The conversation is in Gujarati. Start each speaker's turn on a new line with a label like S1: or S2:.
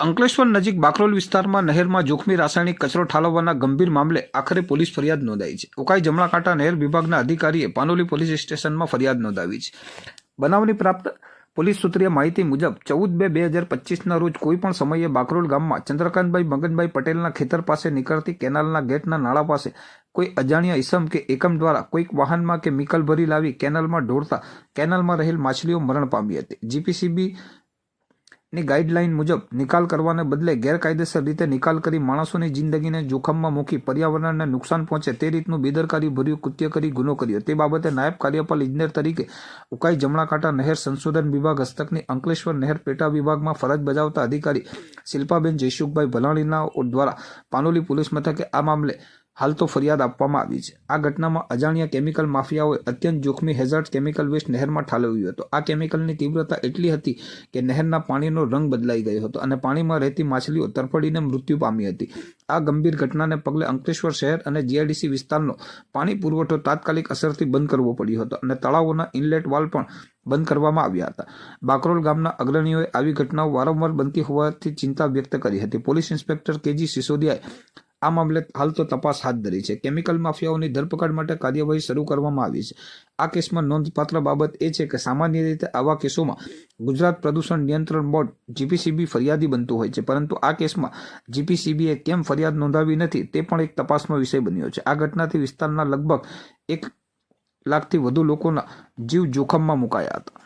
S1: અંકલેશ્વર નજીક બાકરોલ વિસ્તારમાં નહેરમાં જોખમી રાસાયણિક કચરો ઠાલવવાના ગંભીર મામલે આખરે પોલીસ ફરિયાદ નોંધાઈ છે. ઉકાઈ જમણાકાંઠા નહેર વિભાગના અધિકારીએ પાનોલી પોલીસ સ્ટેશનમાં ફરિયાદ નોંધાવી છે. બનાવની પ્રાપ્ત પોલીસ સૂત્રીય માહિતી મુજબ, ચૌદ બે બે હજાર પચીસના રોજ કોઈપણ સમયે બાકરોલ ગામમાં ચંદ્રકાંતભાઈ મગનભાઈ પટેલના ખેતર પાસે નીકળતી કેનાલના ગેટના નાળા પાસે કોઈ અજાણ્યા ઈસમ કે એકમ દ્વારા કોઈક વાહનમાં કે મિકલ ભરી લાવી કેનાલમાં ઢોળતા કેનાલમાં રહેલ માછલીઓ મરણ પામી હતી. જીપીસીબી ની ગાઈડલાઇન મુજબ નિકાલ કરવાને બદલે ગેરકાયદેસર રીતે નિકાલ કરી માણસોની જિંદગીને જોખમમાં મૂકી પર્યાવરણને નુકસાન પહોંચે તે રીતનું બેદરકારી ભર્યું કૃત્ય કરી ગુનો કર્યો. તે બાબતે નાયબ કાર્યપાલ ઇજનેર તરીકે ઉકાઈ જમણાકાંઠા નહેર સંશોધન વિભાગ હસ્તકની અંકલેશ્વર નહેર પેટા વિભાગમાં ફરજ બજાવતા અધિકારી શિલ્પાબેન જયસુખભાઈ ભલાણીના દ્વારા પાનોલી પોલીસ મથકે આ મામલે હાલ તો ફરિયાદ આપવામાં આવી છે. આ ઘટનામાં અજાણ્યા કેમિકલ માફિયાઓએ અત્યંત જોખમી હેઝાર્ડ કેમિકલ વેસ્ટ નહેરમાં ઠાલવ્યું હતું. આ કેમિકલની તીવ્રતા એટલી હતી કે નહેરના પાણીનો રંગ બદલાઈ ગયો હતો અને પાણીમાં રહેતી માછલીઓ તરફડીને મૃત્યુ પામી હતી. આ ગંભીર ઘટનાને પગલે અંકલેશ્વર શહેર અને જીઆઈડીસી વિસ્તારનો પાણી પુરવઠો તાત્કાલિક અસરથી બંધ કરવો પડ્યો હતો અને તળાવોના ઇનલેટ વાલ પણ બંધ કરવામાં આવ્યા હતા. બાકરોલ ગામના અગ્રણીઓએ આવી ઘટનાઓ વારંવાર બનતી હોવાથી ચિંતા વ્યક્ત કરી હતી. પોલીસ ઇન્સ્પેક્ટર કેજી સિસોદિયાએ આ મામલે હાલ તો તપાસ હાથ ધરી છે. કેમિકલ માફિયાઓની ધરપકડ માટે કાર્યવાહી શરૂ કરવામાં આવી છે. આ કેસમાં નોંધપાત્ર બાબત એ છે કે સામાન્ય રીતે આવા કેસોમાં ગુજરાત પ્રદૂષણ નિયંત્રણ બોર્ડ જીપીસીબી ફરિયાદી બનતું હોય છે. પરંતુ આ કેસમાં જીપીસીબીએ કેમ ફરિયાદ નોંધાવી નથી તે પણ એક તપાસનો વિષય બન્યો છે. આ ઘટનાથી વિસ્તારના લગભગ એક લાખથી વધુ લોકોના જીવ જોખમમાં મુકાયા હતા.